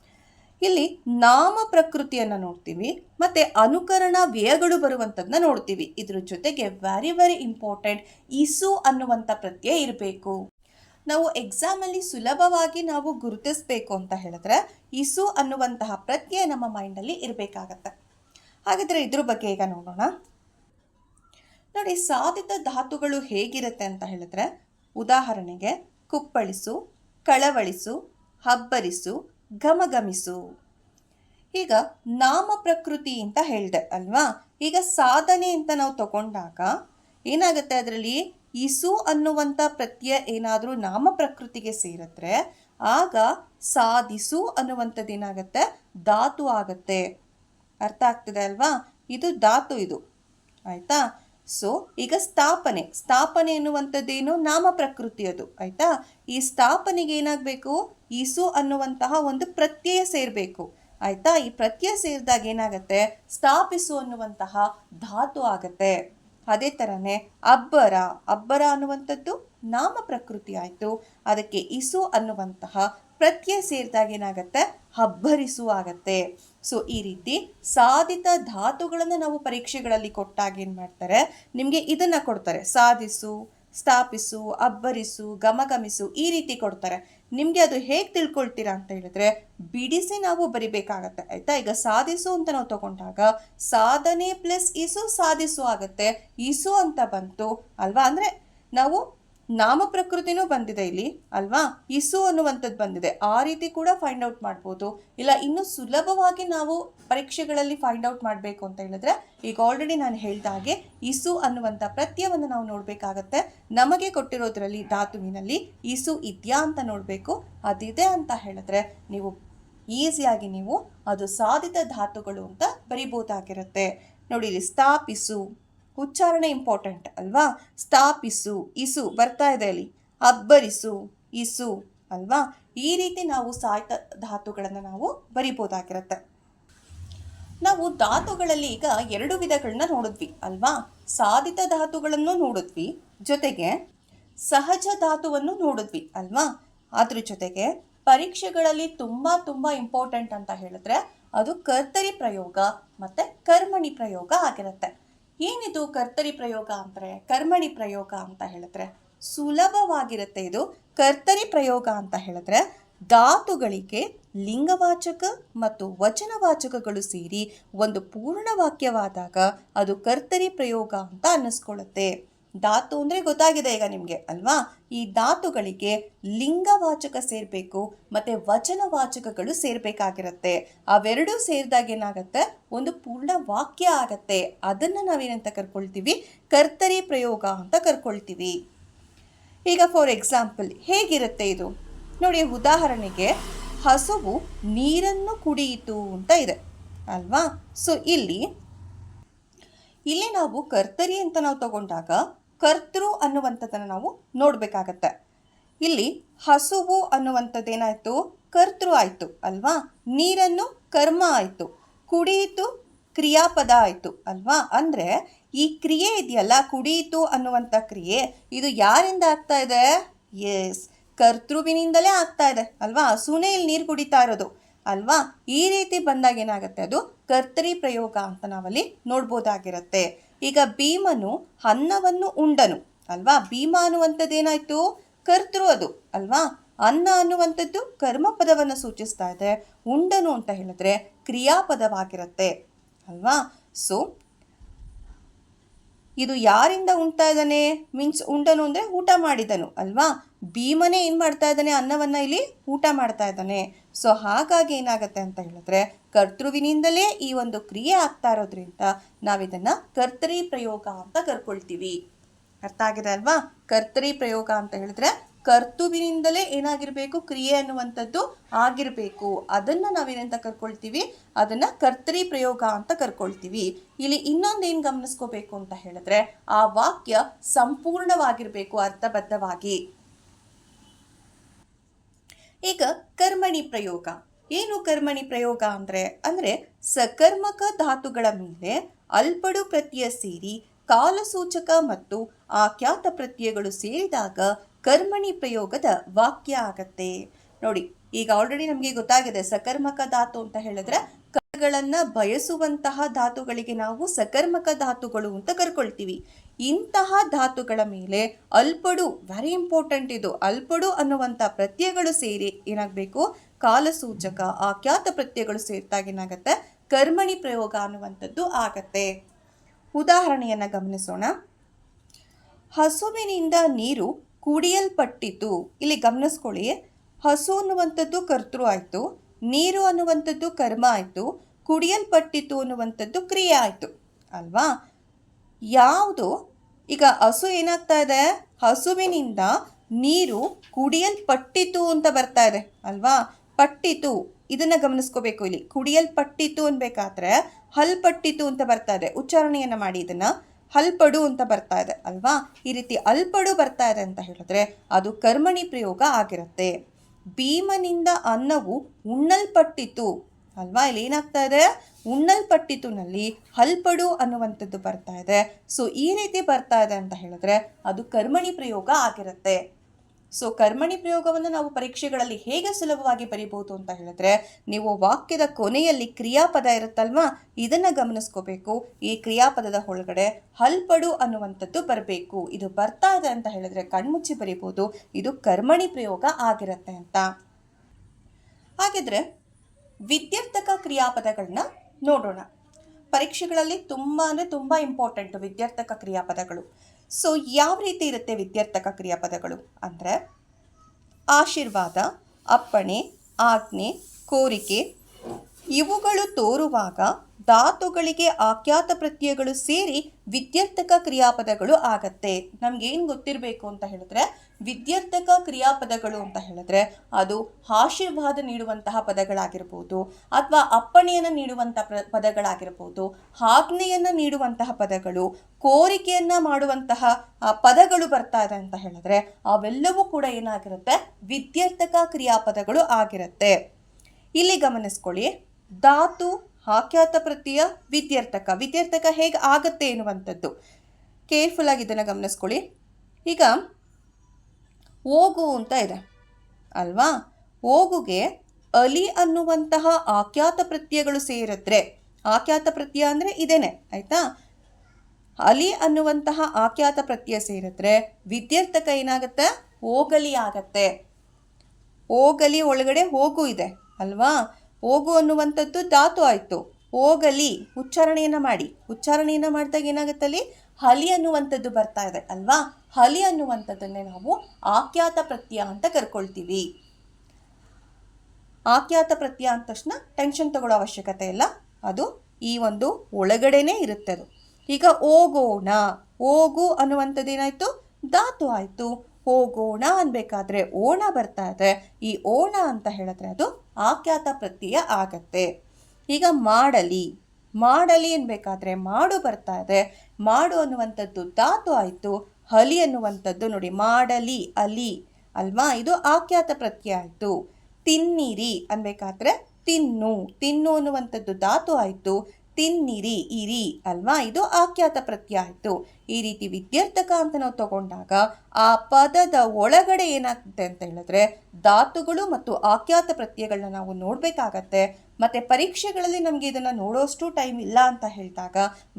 ಇಲ್ಲಿ ನಾಮ ಪ್ರಕೃತಿಯನ್ನು ನೋಡ್ತೀವಿ, ಮತ್ತೆ ಅನುಕರಣ ವ್ಯಯಗಳು ಬರುವಂಥದ್ದನ್ನ ನೋಡ್ತೀವಿ. ಇದ್ರ ಜೊತೆಗೆ ವೆರಿ ವೆರಿ ಇಂಪಾರ್ಟೆಂಟ್ ಇಸು ಅನ್ನುವಂಥ ಪ್ರತ್ಯಯ ಇರಬೇಕು. ನಾವು ಎಕ್ಸಾಮಲ್ಲಿ ಸುಲಭವಾಗಿ ನಾವು ಗುರುತಿಸಬೇಕು ಅಂತ ಹೇಳಿದ್ರೆ ಇಸು ಅನ್ನುವಂತಹ ಪ್ರತ್ಯಯ ನಮ್ಮ ಮೈಂಡಲ್ಲಿ ಇರಬೇಕಾಗತ್ತೆ. ಹಾಗಿದ್ರೆ ಇದ್ರ ಬಗ್ಗೆ ಈಗ ನೋಡೋಣ. ನೋಡಿ, ಸಾಧಿತ ಧಾತುಗಳು ಹೇಗಿರುತ್ತೆ ಅಂತ ಹೇಳಿದ್ರೆ, ಉದಾಹರಣೆಗೆ ಕುಪ್ಪಳಿಸು, ಕಳವಳಿಸು, ಹಬ್ಬರಿಸು ಘಮಘಮಿಸು ಈಗ ನಾಮ ಪ್ರಕೃತಿ ಅಂತ ಹೇಳಿದೆ, ಅಲ್ವಾ? ಈಗ ಸಾಧನೆ ಅಂತ ನಾವು ತಗೊಂಡಾಗ ಏನಾಗುತ್ತೆ ಅದರಲ್ಲಿ? ಇಸು ಅನ್ನುವಂಥ ಪ್ರತ್ಯಯ ಏನಾದರೂ ನಾಮ ಪ್ರಕೃತಿಗೆ ಸೇರಿದ್ರೆ ಆಗ ಸಾಧಿಸು ಅನ್ನುವಂಥದ್ದು ಏನಾಗುತ್ತೆ? ಧಾತು ಆಗತ್ತೆ. ಅರ್ಥ ಆಗ್ತದೆ ಅಲ್ವಾ? ಇದು ಧಾತು ಇದು. ಆಯ್ತಾ? ಸೊ ಈಗ ಸ್ಥಾಪನೆ. ಸ್ಥಾಪನೆ ಎನ್ನುವಂಥದ್ದೇನು? ನಾಮ ಪ್ರಕೃತಿಯದು, ಆಯಿತಾ? ಈ ಸ್ಥಾಪನೆಗೆ ಏನಾಗಬೇಕು? ಈಸು ಅನ್ನುವಂತಹ ಒಂದು ಪ್ರತ್ಯಯ ಸೇರಬೇಕು, ಆಯಿತಾ? ಈ ಪ್ರತ್ಯಯ ಸೇರಿದಾಗ ಏನಾಗುತ್ತೆ? ಸ್ಥಾಪಿಸು ಅನ್ನುವಂತಹ ಧಾತು ಆಗತ್ತೆ. ಅದೇ ಥರನೇ ಅಬ್ಬರ. ಅಬ್ಬರ ಅನ್ನುವಂಥದ್ದು ನಾಮ ಪ್ರಕೃತಿ ಆಯಿತು. ಅದಕ್ಕೆ ಇಸು ಅನ್ನುವಂತಹ ಪ್ರತ್ಯಯ ಸೇರಿದಾಗ ಏನಾಗುತ್ತೆ? ಅಬ್ಬರಿಸು ಆಗತ್ತೆ. ಸೊ ಈ ರೀತಿ ಸಾಧಿತ ಧಾತುಗಳನ್ನು ನಾವು ಪರೀಕ್ಷೆಗಳಲ್ಲಿ ಕೊಟ್ಟಾಗ ಏನು ಮಾಡ್ತಾರೆ? ನಿಮಗೆ ಇದನ್ನು ಕೊಡ್ತಾರೆ. ಸಾಧಿಸು, ಸ್ಥಾಪಿಸು, ಅಬ್ಬರಿಸು, ಗಮಗಮಿಸು ಈ ರೀತಿ ಕೊಡ್ತಾರೆ. ನಿಮಗೆ ಅದು ಹೇಗೆ ತಿಳ್ಕೊಳ್ತೀರಾ ಅಂತ ಹೇಳಿದ್ರೆ, ಬಿಡಿಸಿ ನಾವು ಬರಿಬೇಕಾಗತ್ತೆ. ಆಯ್ತಾ? ಈಗ ಸಾಧಿಸು ಅಂತ ನಾವು ತಗೊಂಡಾಗ ಸಾಧನೆ ಪ್ಲಸ್ ಇಸು ಸಾಧಿಸು ಆಗುತ್ತೆ. ಇಸು ಅಂತ ಬಂತು ಅಲ್ವಾ? ಅಂದರೆ ನಾವು ನಾಮ ಪ್ರಕೃತಿನೂ ಬಂದಿದೆ ಇಲ್ಲಿ, ಅಲ್ವಾ? ಇಸು ಅನ್ನುವಂಥದ್ದು ಬಂದಿದೆ. ಆ ರೀತಿ ಕೂಡ ಫೈಂಡ್ ಔಟ್ ಮಾಡ್ಬೋದು. ಇಲ್ಲ, ಇನ್ನೂ ಸುಲಭವಾಗಿ ನಾವು ಪರೀಕ್ಷೆಗಳಲ್ಲಿ ಫೈಂಡ್ ಔಟ್ ಮಾಡಬೇಕು ಅಂತ ಹೇಳಿದ್ರೆ, ಈಗ ಆಲ್ರೆಡಿ ನಾನು ಹೇಳಿದ ಹಾಗೆ ಇಸು ಅನ್ನುವಂಥ ಪ್ರತ್ಯವನ್ನು ನಾವು ನೋಡಬೇಕಾಗತ್ತೆ. ನಮಗೆ ಕೊಟ್ಟಿರೋದ್ರಲ್ಲಿ ಧಾತುವಿನಲ್ಲಿ ಇಸು ಇದೆಯಾ ಅಂತ ನೋಡಬೇಕು. ಅದಿದೆ ಅಂತ ಹೇಳಿದ್ರೆ ನೀವು ಈಸಿಯಾಗಿ ನೀವು ಅದು ಸಾಧಿತ ಧಾತುಗಳು ಅಂತ ಬರಿಬೋದಾಗಿರುತ್ತೆ. ನೋಡಿ, ಇಲ್ಲಿ ಸ್ಥಾಪಿಸು. ಉಚ್ಚಾರಣೆ ಇಂಪಾರ್ಟೆಂಟ್ ಅಲ್ವಾ? ಸ್ಥಾಪಿಸು, ಇಸು, ಬರ್ತಾ ಇದೆ ಅಲ್ಲಿ. ಅಬ್ಬರಿಸು ಇಸು ಅಲ್ವಾ? ಈ ರೀತಿ ನಾವು ಸಾಹಿತ ಧಾತುಗಳನ್ನು ನಾವು ಬರಿಬೋದಾಗಿರುತ್ತೆ. ನಾವು ಧಾತುಗಳಲ್ಲಿ ಈಗ ಎರಡು ವಿಧಗಳನ್ನ ನೋಡಿದ್ವಿ ಅಲ್ವಾ? ಸಾಧಿತ ಧಾತುಗಳನ್ನು ನೋಡಿದ್ವಿ, ಜೊತೆಗೆ ಸಹಜ ಧಾತುವನ್ನು ನೋಡಿದ್ವಿ ಅಲ್ವಾ? ಅದ್ರ ಜೊತೆಗೆ ಪರೀಕ್ಷೆಗಳಲ್ಲಿ ತುಂಬ ತುಂಬ ಇಂಪಾರ್ಟೆಂಟ್ ಅಂತ ಹೇಳಿದ್ರೆ ಅದು ಕರ್ತರಿ ಪ್ರಯೋಗ ಮತ್ತು ಕರ್ಮಣಿ ಪ್ರಯೋಗ ಆಗಿರುತ್ತೆ. ಏನಿದು ಕರ್ತರಿ ಪ್ರಯೋಗ ಅಂದರೆ, ಕರ್ಮಣಿ ಪ್ರಯೋಗ ಅಂತ ಹೇಳಿದ್ರೆ? ಸುಲಭವಾಗಿರುತ್ತೆ ಇದು. ಕರ್ತರಿ ಪ್ರಯೋಗ ಅಂತ ಹೇಳಿದ್ರೆ, ಧಾತುಗಳಿಗೆ ಲಿಂಗವಾಚಕ ಮತ್ತು ವಚನವಾಚಕಗಳು ಸೇರಿ ಒಂದು ಪೂರ್ಣ ವಾಕ್ಯವಾದಾಗ ಅದು ಕರ್ತರಿ ಪ್ರಯೋಗ ಅಂತ ಅನ್ನಿಸ್ಕೊಳ್ಳುತ್ತೆ. ಧಾತು ಅಂದರೆ ಗೊತ್ತಾಗಿದೆ ಈಗ ನಿಮಗೆ, ಅಲ್ವಾ? ಈ ಧಾತುಗಳಿಗೆ ಲಿಂಗವಾಚಕ ಸೇರಬೇಕು, ಮತ್ತು ವಚನವಾಚಕಗಳು ಸೇರಬೇಕಾಗಿರುತ್ತೆ. ಅವೆರಡೂ ಸೇರಿದಾಗ ಏನಾಗುತ್ತೆ? ಒಂದು ಪೂರ್ಣ ವಾಕ್ಯ ಆಗತ್ತೆ. ಅದನ್ನು ನಾವೇನಂತ ಕರ್ಕೊಳ್ತೀವಿ? ಕರ್ತರಿ ಪ್ರಯೋಗ ಅಂತ ಕರ್ಕೊಳ್ತೀವಿ. ಈಗ ಫಾರ್ ಎಕ್ಸಾಂಪಲ್ ಹೇಗಿರುತ್ತೆ ಇದು? ನೋಡಿ, ಉದಾಹರಣೆಗೆ ಹಸುವು ನೀರನ್ನು ಕುಡಿಯಿತು ಅಂತ ಇದೆ, ಅಲ್ವಾ? ಸೊ ಇಲ್ಲಿ ಇಲ್ಲಿ ನಾವು ಕರ್ತರಿ ಅಂತ ನಾವು ತಗೊಂಡಾಗ ಕರ್ತೃ ಅನ್ನುವಂಥದ್ದನ್ನು ನಾವು ನೋಡಬೇಕಾಗತ್ತೆ. ಇಲ್ಲಿ ಹಸುವು ಅನ್ನುವಂಥದ್ದು ಏನಾಯಿತು ಕರ್ತೃ ಆಯಿತು ಅಲ್ವಾ? ನೀರನ್ನು ಕರ್ಮ ಆಯಿತು. ಕುಡಿಯಿತು ಕ್ರಿಯಾಪದ ಆಯಿತು ಅಲ್ವಾ? ಅಂದರೆ ಈ ಕ್ರಿಯೆ ಇದೆಯಲ್ಲ, ಕುಡಿಯಿತು ಅನ್ನುವಂಥ ಕ್ರಿಯೆ, ಇದು ಯಾರಿಂದ ಆಗ್ತಾ ಇದೆ? ಎಸ್ ಕರ್ತೃವಿನಿಂದಲೇ ಆಗ್ತಾ ಇದೆ ಅಲ್ವಾ? ಹಸುನೇ ಇಲ್ಲಿ ನೀರು ಕುಡಿತಾ ಇರೋದು ಅಲ್ವಾ? ಈ ರೀತಿ ಬಂದಾಗ ಏನಾಗುತ್ತೆ ಅದು ಕರ್ತರಿ ಪ್ರಯೋಗ ಅಂತ ನಾವಲ್ಲಿ ನೋಡ್ಬೋದಾಗಿರುತ್ತೆ. ಈಗ ಭೀಮನು ಅನ್ನವನ್ನು ಉಂಡನು, ಅಲ್ವಾ? ಭೀಮ ಅನ್ನುವಂಥದ್ದು ಏನಾಯ್ತು? ಕರ್ತೃ ಅದು, ಅಲ್ವಾ? ಅನ್ನ ಅನ್ನುವಂಥದ್ದು ಕರ್ಮಪದವನ್ನು ಸೂಚಿಸ್ತಾ ಇದೆ. ಉಂಡನು ಅಂತ ಹೇಳಿದ್ರೆ ಕ್ರಿಯಾಪದವಾಗಿರುತ್ತೆ, ಅಲ್ವಾ? ಸೊ ಇದು ಯಾರಿಂದ ಉಣ್ತಾ ಇದ್ದಾನೆ? ಮೀನ್ಸ್ ಉಂಡನು ಅಂದರೆ ಊಟ ಮಾಡಿದನು, ಅಲ್ವಾ? ಭೀಮನೇ ಏನು ಮಾಡ್ತಾ ಇದ್ದಾನೆ? ಅನ್ನವನ್ನು ಇಲ್ಲಿ ಊಟ ಮಾಡ್ತಾ ಇದ್ದಾನೆ. ಸೊ ಹಾಗಾಗಿ ಏನಾಗುತ್ತೆ ಅಂತ ಹೇಳಿದ್ರೆ ಕರ್ತೃವಿನಿಂದಲೇ ಈ ಒಂದು ಕ್ರಿಯೆ ಆಗ್ತಾ ಇರೋದ್ರಿಂದ ನಾವಿದನ್ನು ಕರ್ತರಿ ಪ್ರಯೋಗ ಅಂತ ಕರ್ಕೊಳ್ತೀವಿ. ಅರ್ಥ ಆಗಿದೆ ಅಲ್ವಾ? ಕರ್ತರಿ ಪ್ರಯೋಗ ಅಂತ ಹೇಳಿದ್ರೆ ಕರ್ತುವಿನಿಂದಲೇ ಏನಾಗಿರಬೇಕು, ಕ್ರಿಯೆ ಅನ್ನುವಂಥದ್ದು ಆಗಿರಬೇಕು. ಅದನ್ನು ನಾವೇನಂತ ಕರ್ಕೊಳ್ತೀವಿ? ಅದನ್ನು ಕರ್ತರಿ ಪ್ರಯೋಗ ಅಂತ ಕರ್ಕೊಳ್ತೀವಿ. ಇಲ್ಲಿ ಇನ್ನೊಂದು ಏನು ಗಮನಿಸ್ಕೋಬೇಕು ಅಂತ ಹೇಳಿದ್ರೆ ಆ ವಾಕ್ಯ ಸಂಪೂರ್ಣವಾಗಿರಬೇಕು ಅರ್ಥಬದ್ಧವಾಗಿ. ಈಗ ಕರ್ಮಣಿ ಪ್ರಯೋಗ. ಏನು ಕರ್ಮಣಿ ಪ್ರಯೋಗ ಅಂದರೆ? ಅಂದರೆ ಸಕರ್ಮಕ ಧಾತುಗಳ ಮೇಲೆ ಅಲ್ಪಡು ಪ್ರತ್ಯಯ ಸೇರಿ ಕಾಲಸೂಚಕ ಮತ್ತು ಆಖ್ಯಾತ ಪ್ರತ್ಯಯಗಳು ಸೇರಿದಾಗ ಕರ್ಮಣಿ ಪ್ರಯೋಗದ ವಾಕ್ಯ ಆಗತ್ತೆ. ನೋಡಿ, ಈಗ ಆಲ್ರೆಡಿ ನಮಗೆ ಗೊತ್ತಾಗಿದೆ ಸಕರ್ಮಕ ಧಾತು ಅಂತ ಹೇಳಿದ್ರೆ ಕರ್ಮಗಳನ್ನು ಬಯಸುವಂತಹ ಧಾತುಗಳಿಗೆ ನಾವು ಸಕರ್ಮಕ ಧಾತುಗಳು ಅಂತ ಕರ್ಕೊಳ್ತೀವಿ. ಇಂತಹ ಧಾತುಗಳ ಮೇಲೆ ಅಲ್ಪಡು ವೆರಿ ಇಂಪಾರ್ಟೆಂಟ್ ಇದು, ಅಲ್ಪಡು ಅನ್ನುವಂಥ ಪ್ರತ್ಯಯಗಳು ಸೇರಿ ಏನಾಗಬೇಕು? ಕಾಲಸೂಚಕ ಆಖ್ಯಾತ ಪ್ರತ್ಯಯಗಳು ಸೇರಿದಾಗ ಏನಾಗುತ್ತೆ? ಕರ್ಮಣಿ ಪ್ರಯೋಗ ಅನ್ನುವಂಥದ್ದು ಆಗತ್ತೆ. ಉದಾಹರಣೆಯನ್ನು ಗಮನಿಸೋಣ. ಹಸುವಿನಿಂದ ನೀರು ಕುಡಿಯಲ್ಪಟ್ಟಿತು. ಇಲ್ಲಿ ಗಮನಿಸ್ಕೊಳ್ಳಿ. ಹಸು ಅನ್ನುವಂಥದ್ದು ಕರ್ತೃ ಆಯಿತು. ನೀರು ಅನ್ನುವಂಥದ್ದು ಕರ್ಮ ಆಯಿತು. ಕುಡಿಯಲ್ಪಟ್ಟಿತು ಅನ್ನುವಂಥದ್ದು ಕ್ರಿಯೆ ಆಯಿತು. ಅಲ್ವಾ? ಯಾವುದು? ಈಗ ಹಸು ಏನಾಗ್ತಾ ಇದೆ? ಹಸುವಿನಿಂದ ನೀರು ಕುಡಿಯಲ್ಪಟ್ಟಿತು ಅಂತ ಬರ್ತಾ ಇದೆ. ಅಲ್ವಾ? ಪಟ್ಟಿತು. ಇದನ್ನ ಗಮನಿಸ್ಕೋಬೇಕು ಇಲ್ಲಿ. ಕುಡಿಯಲ್ಪಟ್ಟಿತು ಅನ್ಬೇಕಾದ್ರೆ ಹಲ್ಪಟ್ಟಿತು ಅಂತ ಬರ್ತಾ ಇದೆ. ಉಚ್ಚಾರಣೆಯನ್ನ ಮಾಡಿ ಇದನ್ನ. ಹಲ್ಪಡು ಅಂತ ಬರ್ತಾ ಇದೆ ಅಲ್ವಾ? ಈ ರೀತಿ ಅಲ್ಪಡು ಬರ್ತಾ ಇದೆ ಅಂತ ಹೇಳಿದ್ರೆ ಅದು ಕರ್ಮಣಿ ಪ್ರಯೋಗ ಆಗಿರುತ್ತೆ. ಭೀಮನಿಂದ ಅನ್ನವು ಉಣ್ಣಲ್ಪಟ್ಟಿತು ಅಲ್ವಾ? ಇಲ್ಲಿ ಏನಾಗ್ತಾ ಇದೆ? ಉಣ್ಣಲ್ಪಟ್ಟಿತುನಲ್ಲಿ ಹಲ್ಪಡು ಅನ್ನುವಂಥದ್ದು ಬರ್ತಾ ಇದೆ. ಸೊ ಈ ರೀತಿ ಬರ್ತಾ ಇದೆ ಅಂತ ಹೇಳಿದ್ರೆ ಅದು ಕರ್ಮಣಿ ಪ್ರಯೋಗ ಆಗಿರುತ್ತೆ. ಸೊ ಕರ್ಮಣಿ ಪ್ರಯೋಗವನ್ನು ನಾವು ಪರೀಕ್ಷೆಗಳಲ್ಲಿ ಹೇಗೆ ಸುಲಭವಾಗಿ ಬರೀಬಹುದು ಅಂತ ಹೇಳಿದ್ರೆ, ನೀವು ವಾಕ್ಯದ ಕೊನೆಯಲ್ಲಿ ಕ್ರಿಯಾಪದ ಇರುತ್ತಲ್ವಾ? ಇದನ್ನು ಗಮನಿಸ್ಕೋಬೇಕು. ಈ ಕ್ರಿಯಾಪದದ ಒಳಗಡೆ ಹಲ್ಪಡು ಅನ್ನುವಂಥದ್ದು ಬರಬೇಕು. ಇದು ಬರ್ತಾ ಇದೆ ಅಂತ ಹೇಳಿದ್ರೆ ಕಣ್ಮುಚ್ಚಿ ಬರಿಬೋದು ಇದು ಕರ್ಮಣಿ ಪ್ರಯೋಗ ಆಗಿರುತ್ತೆ ಅಂತ. ಹಾಗಿದ್ರೆ ವಿದ್ಯಾರ್ಥಕ ಕ್ರಿಯಾಪದಗಳನ್ನ ನೋಡೋಣ. ಪರೀಕ್ಷೆಗಳಲ್ಲಿ ತುಂಬ ಅಂದರೆ ತುಂಬ ಇಂಪಾರ್ಟೆಂಟು ವಿದ್ಯಾರ್ಥಕ ಕ್ರಿಯಾಪದಗಳು. ಸೊ ಯಾವ ರೀತಿ ಇರುತ್ತೆ ವಿದ್ಯಾರ್ಥಕ ಕ್ರಿಯಾಪದಗಳು? ಅಂದರೆ ಆಶೀರ್ವಾದ, ಅಪ್ಪಣೆ, ಆಜ್ಞೆ, ಕೋರಿಕೆ ಇವುಗಳು ತೋರುವಾಗ ಧಾತುಗಳಿಗೆ ಆಖ್ಯಾತ ಪ್ರತ್ಯಯಗಳು ಸೇರಿ ವಿದ್ಯಾರ್ಥಕ ಕ್ರಿಯಾಪದಗಳು ಆಗತ್ತೆ. ಏನು ಗೊತ್ತಿರಬೇಕು ಅಂತ ಹೇಳಿದ್ರೆ ವಿದ್ಯಾರ್ಥಕ ಕ್ರಿಯಾಪದಗಳು ಅಂತ ಹೇಳಿದ್ರೆ ಅದು ಆಶೀರ್ವಾದ ನೀಡುವಂತಹ ಪದಗಳಾಗಿರ್ಬೋದು ಅಥವಾ ಅಪ್ಪಣೆಯನ್ನು ಪ್ರ, ಪದಗಳಾಗಿರ್ಬೋದು, ಆಜ್ಞೆಯನ್ನು ನೀಡುವಂತಹ ಪದಗಳು, ಕೋರಿಕೆಯನ್ನು ಮಾಡುವಂತಹ ಪದಗಳು ಬರ್ತಾ ಇದೆ ಅಂತ ಹೇಳಿದ್ರೆ ಅವೆಲ್ಲವೂ ಕೂಡ ಏನಾಗಿರುತ್ತೆ? ವಿದ್ಯರ್ಥಕ ಕ್ರಿಯಾಪದಗಳು ಆಗಿರುತ್ತೆ. ಇಲ್ಲಿ ಗಮನಿಸ್ಕೊಳ್ಳಿ. ಧಾತು, ಆಖ್ಯಾತ ಪ್ರತಿಯ ವಿದ್ಯಾರ್ಥಕ. ವಿದ್ಯಾರ್ಥಕ ಹೇಗೆ ಆಗತ್ತೆ ಎನ್ನುವಂಥದ್ದು. ಕೇರ್ಫುಲ್ ಆಗಿ ಇದನ್ನು ಗಮನಿಸ್ಕೊಳ್ಳಿ. ಈಗ ಓಗು ಅಂತ ಇದೆ. ಅಲ್ವಾ? ಓಗುಗೆ ಅಲಿ ಅನ್ನುವಂತಹ ಆಖ್ಯಾತ ಪ್ರತ್ಯಯಗಳು ಸೇರಿದ್ರೆ, ಆಖ್ಯಾತ ಪ್ರತ್ಯಯ ಅಂದರೆ ಇದೇನೆ, ಆಯಿತಾ? ಅಲಿ ಅನ್ನುವಂತಹ ಆಖ್ಯಾತ ಪ್ರತ್ಯಯ ಸೇರಿದ್ರೆ ವಿದ್ಯಾರ್ಥಕ ಏನಾಗುತ್ತೆ? ಹೋಗಲಿ ಆಗತ್ತೆ. ಹೋಗಲಿ ಒಳಗಡೆ ಹೋಗು ಇದೆ, ಅಲ್ವಾ? ಹೋಗು ಅನ್ನುವಂಥದ್ದು ಧಾತು ಆಯಿತು. ಹೋಗಲಿ, ಉಚ್ಚಾರಣೆಯನ್ನು ಮಾಡಿ. ಉಚ್ಚಾರಣೆಯನ್ನು ಮಾಡಿದಾಗ ಏನಾಗುತ್ತೆ ಅಲ್ಲಿ? ಹಲಿ ಅನ್ನುವಂಥದ್ದು ಬರ್ತಾ ಇದೆ, ಅಲ್ವಾ? ಹಲಿ ಅನ್ನುವಂಥದ್ದನ್ನೇ ನಾವು ಆಖ್ಯಾತ ಪ್ರತ್ಯ ಅಂತ ಕರ್ಕೊಳ್ತೀವಿ. ಆಖ್ಯಾತ ಪ್ರತ್ಯ ಅಂದ ತಕ್ಷಣ ಟೆನ್ಷನ್ ತಗೊಳ್ಳೋ ಅವಶ್ಯಕತೆ ಇಲ್ಲ. ಅದು ಈ ಒಂದು ಒಳಗಡೆನೇ ಇರುತ್ತೆ ಅದು. ಈಗ ಹೋಗೋಣ, ಹೋಗು ಅನ್ನುವಂಥದ್ದು ಏನಾಯಿತು? ಧಾತು ಆಯಿತು. ಹೋಗೋಣ ಅನ್ಬೇಕಾದ್ರೆ ಓಣ ಬರ್ತಾ ಇದೆ. ಈ ಓಣ ಅಂತ ಹೇಳಿದ್ರೆ ಅದು ಆಖ್ಯಾತ ಪ್ರತ್ಯಯ ಆಗತ್ತೆ. ಈಗ ಮಾಡಲಿ. ಮಾಡಲಿ ಅನ್ಬೇಕಾದ್ರೆ ಮಾಡು ಬರ್ತಾ ಇದೆ. ಮಾಡು ಅನ್ನುವಂಥದ್ದು ಧಾತು ಆಯಿತು. ಹಲಿ ಅನ್ನುವಂಥದ್ದು ನೋಡಿ, ಮಾಡಲಿ, ಅಲಿ, ಅಲ್ವಾ? ಇದು ಆಖ್ಯಾತ ಪ್ರತ್ಯಯ ಆಯಿತು. ತಿನ್ನಿರಿ ಅನ್ಬೇಕಾದ್ರೆ ತಿನ್ನು. ತಿನ್ನು ಅನ್ನುವಂಥದ್ದು ಧಾತು ಆಯಿತು. ತಿನ್ನಿರಿ, ಇರಿ, ಅಲ್ವಾ? ಇದು ಆಖ್ಯಾತ ಪ್ರತ್ಯಯ ಆಯಿತು. ಈ ರೀತಿ ವಿದ್ಯಾರ್ಥಕ ಅಂತ ನಾವು ತಗೊಂಡಾಗ ಆ ಪದದ ಒಳಗಡೆ ಏನಾಗುತ್ತೆ ಅಂತ ಹೇಳಿದ್ರೆ, ಧಾತುಗಳು ಮತ್ತು ಆಖ್ಯಾತ ಪ್ರತ್ಯಗಳನ್ನ ನಾವು ನೋಡಬೇಕಾಗತ್ತೆ. ಮತ್ತು ಪರೀಕ್ಷೆಗಳಲ್ಲಿ ನಮಗೆ ಇದನ್ನು ನೋಡೋಷ್ಟು ಟೈಮ್ ಇಲ್ಲ ಅಂತ ಹೇಳಿದಾಗ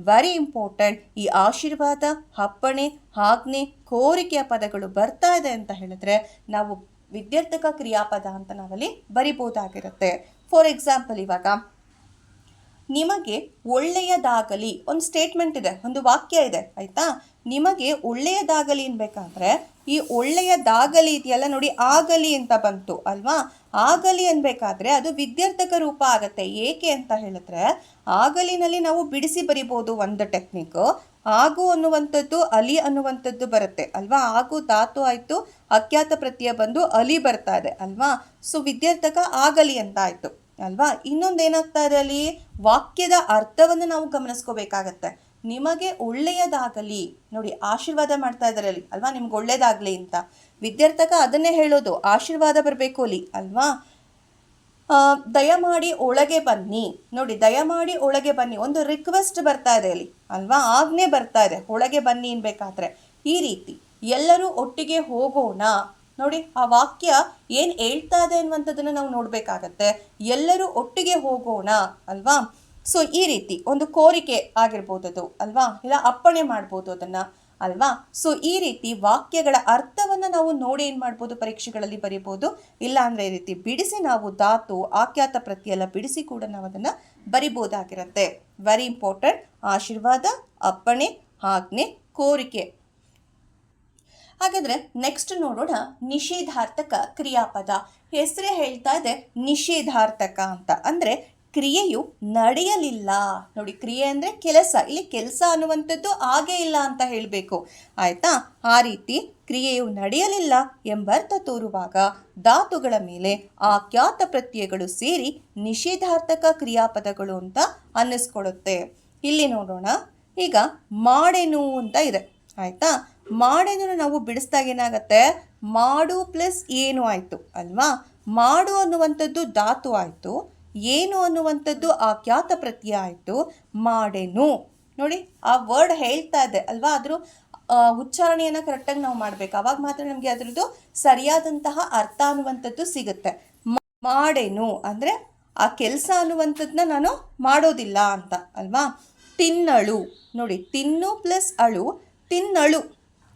ವೆರಿ ಇಂಪಾರ್ಟೆಂಟ್ ಈ ಆಶೀರ್ವಾದ ಹಪ್ಪಣೆ ಆಜ್ಞೆ, ಕೋರಿಕೆಯ ಪದಗಳು ಬರ್ತಾ ಇದೆ ಅಂತ ಹೇಳಿದ್ರೆ ನಾವು ವಿದ್ಯಾರ್ಥಕ ಕ್ರಿಯಾಪದ ಅಂತ ನಾವಲ್ಲಿ ಬರಿಬೋದಾಗಿರುತ್ತೆ. ಫಾರ್ ಎಕ್ಸಾಂಪಲ್ ಇವಾಗ, ನಿಮಗೆ ಒಳ್ಳೆಯದಾಗಲಿ, ಒಂದು ಸ್ಟೇಟ್ಮೆಂಟ್ ಇದೆ, ಒಂದು ವಾಕ್ಯ ಇದೆ, ಆಯ್ತಾ? ನಿಮಗೆ ಒಳ್ಳೆಯದಾಗಲಿ ಅನ್ಬೇಕಾದ್ರೆ, ಈ ಒಳ್ಳೆಯದಾಗಲಿ ಇದೆಯಲ್ಲ ನೋಡಿ, ಆಗಲಿ ಅಂತ ಬಂತು ಅಲ್ವಾ? ಆಗಲಿ ಅನ್ಬೇಕಾದ್ರೆ ಅದು ವಿದ್ಯಾರ್ಥಕ ರೂಪ ಆಗತ್ತೆ. ಏಕೆ ಅಂತ ಹೇಳಿದ್ರೆ, ಆಗಲಿನಲ್ಲಿ ನಾವು ಬಿಡಿಸಿ ಬರಿಬೋದು ಒಂದು ಟೆಕ್ನಿಕ್ ಆಗು ಅನ್ನುವಂಥದ್ದು, ಅಲಿ ಅನ್ನುವಂಥದ್ದು ಬರುತ್ತೆ ಅಲ್ವಾ? ಆಗು ಧಾತು ಆಯಿತು, ಅಖ್ಯಾತ ಪ್ರತ್ಯಯ ಬಂದು ಅಲಿ ಬರ್ತಾ ಇದೆ ಅಲ್ವಾ? ಸೊ ವಿದ್ಯಾರ್ಥಕ ಆಗಲಿ ಅಂತ ಆಯಿತು ಅಲ್ವಾ? ಇನ್ನೊಂದು ಏನಾಗ್ತಾ ಇದೆ ಅಲ್ಲಿ ವಾಕ್ಯದ ಅರ್ಥವನ್ನು ನಾವು ಗಮನಿಸ್ಕೋಬೇಕಾಗತ್ತೆ. ನಿಮಗೆ ಒಳ್ಳೆಯದಾಗಲಿ. ನೋಡಿ, ಆಶೀರ್ವಾದ ಮಾಡ್ತಾ ಇದ್ದಾರೆ ಅಲ್ಲಿ ಅಲ್ವಾ? ನಿಮ್ಗೆ ಒಳ್ಳೇದಾಗಲಿ ಅಂತ. ವಿದ್ಯಾರ್ಥಕ ಅದನ್ನೇ ಹೇಳೋದು, ಆಶೀರ್ವಾದ ಬರಬೇಕು ಅಲ್ಲಿ, ಅಲ್ವಾ? ದಯಮಾಡಿ ಒಳಗೆ ಬನ್ನಿ. ನೋಡಿ, ದಯಮಾಡಿ ಒಳಗೆ ಬನ್ನಿ. ಒಂದು ರಿಕ್ವೆಸ್ಟ್ ಬರ್ತಾ ಇದೆ ಅಲ್ಲಿ, ಅಲ್ವಾ? ಆಜ್ಞೆ ಬರ್ತಾ ಇದೆ. ಒಳಗೆ ಬನ್ನಿ ಅನ್ಬೇಕಾದ್ರೆ. ಈ ರೀತಿ ಎಲ್ಲರೂ ಒಟ್ಟಿಗೆ ಹೋಗೋಣ. ನೋಡಿ, ಆ ವಾಕ್ಯ ಏನು ಹೇಳ್ತಾ ಇದೆ ಅನ್ನುವಂಥದ್ದನ್ನು ನಾವು ನೋಡಬೇಕಾಗತ್ತೆ. ಎಲ್ಲರೂ ಒಟ್ಟಿಗೆ ಹೋಗೋಣ, ಅಲ್ವಾ? ಸೊ ಈ ರೀತಿ ಒಂದು ಕೋರಿಕೆ ಆಗಿರ್ಬೋದು ಅದು ಅಲ್ವಾ? ಇಲ್ಲ, ಅಪ್ಪಣೆ ಮಾಡ್ಬೋದು ಅದನ್ನು, ಅಲ್ವಾ? ಸೊ ಈ ರೀತಿ ವಾಕ್ಯಗಳ ಅರ್ಥವನ್ನು ನಾವು ನೋಡಿ ಏನು ಮಾಡ್ಬೋದು, ಪರೀಕ್ಷೆಗಳಲ್ಲಿ ಬರಿಬೋದು? ಇಲ್ಲ ಅಂದರೆ ಈ ರೀತಿ ಬಿಡಿಸಿ ನಾವು ಧಾತು, ಆಖ್ಯಾತ ಪ್ರತಿಯೆಲ್ಲ ಬಿಡಿಸಿ ಕೂಡ ನಾವು ಅದನ್ನು ಬರಿಬೋದಾಗಿರುತ್ತೆ. ವೆರಿ ಇಂಪಾರ್ಟೆಂಟ್ ಆಶೀರ್ವಾದ, ಅಪ್ಪಣೆ, ಆಜ್ಞೆ, ಕೋರಿಕೆ. ಹಾಗಾದರೆ ನೆಕ್ಸ್ಟ್ ನೋಡೋಣ ನಿಷೇಧಾರ್ಥಕ ಕ್ರಿಯಾಪದ. ಹೆಸರೇ ಹೇಳ್ತಾ ಇದೆ ನಿಷೇಧಾರ್ಥಕ ಅಂತ. ಅಂದ್ರೆ ಕ್ರಿಯೆಯು ನಡೆಯಲಿಲ್ಲ. ನೋಡಿ, ಕ್ರಿಯೆ ಅಂದರೆ ಕೆಲಸ. ಇಲ್ಲಿ ಕೆಲಸ ಅನ್ನುವಂಥದ್ದು ಆಗೇ ಇಲ್ಲ ಅಂತ ಹೇಳಬೇಕು. ಆಯಿತಾ? ಆ ರೀತಿ ಕ್ರಿಯೆಯು ನಡೆಯಲಿಲ್ಲ ಎಂಬರ್ಥ ತೋರುವಾಗ ಧಾತುಗಳ ಮೇಲೆ ಆ ಖ್ಯಾತ ಪ್ರತ್ಯಯಗಳು ಸೇರಿ ನಿಷೇಧಾರ್ಥಕ ಕ್ರಿಯಾಪದಗಳು ಅಂತ ಅನ್ನಿಸ್ಕೊಡುತ್ತೆ ಇಲ್ಲಿ ನೋಡೋಣ. ಈಗ ಮಾಡೆನು ಅಂತ ಇದೆ. ಆಯಿತಾ? ಮಾಡೆನು ನಾವು ಬಿಡಿಸ್ದಾಗ ಏನಾಗುತ್ತೆ? ಮಾಡು ಪ್ಲಸ್ ಏನು ಆಯಿತು, ಅಲ್ವಾ? ಮಾಡು ಅನ್ನುವಂಥದ್ದು ಧಾತು ಆಯಿತು. ಏನು ಅನ್ನುವಂಥದ್ದು ಆ ಖ್ಯಾತ ಪ್ರತ್ಯಯ ಆಯಿತು ಮಾಡೆನು ನೋಡಿ, ಆ ವರ್ಡ್ ಹೇಳ್ತಾ ಇದೆ ಅಲ್ವಾ? ಆದರೂ ಉಚ್ಚಾರಣೆಯನ್ನು ಕರೆಕ್ಟಾಗಿ ನಾವು ಮಾಡಬೇಕು. ಅವಾಗ ಮಾತ್ರ ನಮಗೆ ಅದರದ್ದು ಸರಿಯಾದಂತಹ ಅರ್ಥ ಅನ್ನುವಂಥದ್ದು ಸಿಗುತ್ತೆ. ಮಾಡೆನು ಅಂದರೆ, ಆ ಕೆಲಸ ಅನ್ನುವಂಥದ್ದನ್ನ ನಾನು ಮಾಡೋದಿಲ್ಲ ಅಂತ, ಅಲ್ವಾ? ತಿನ್ನಳು. ನೋಡಿ, ತಿನ್ನು ಪ್ಲಸ್ ಅಳು, ತಿನ್ನಳು.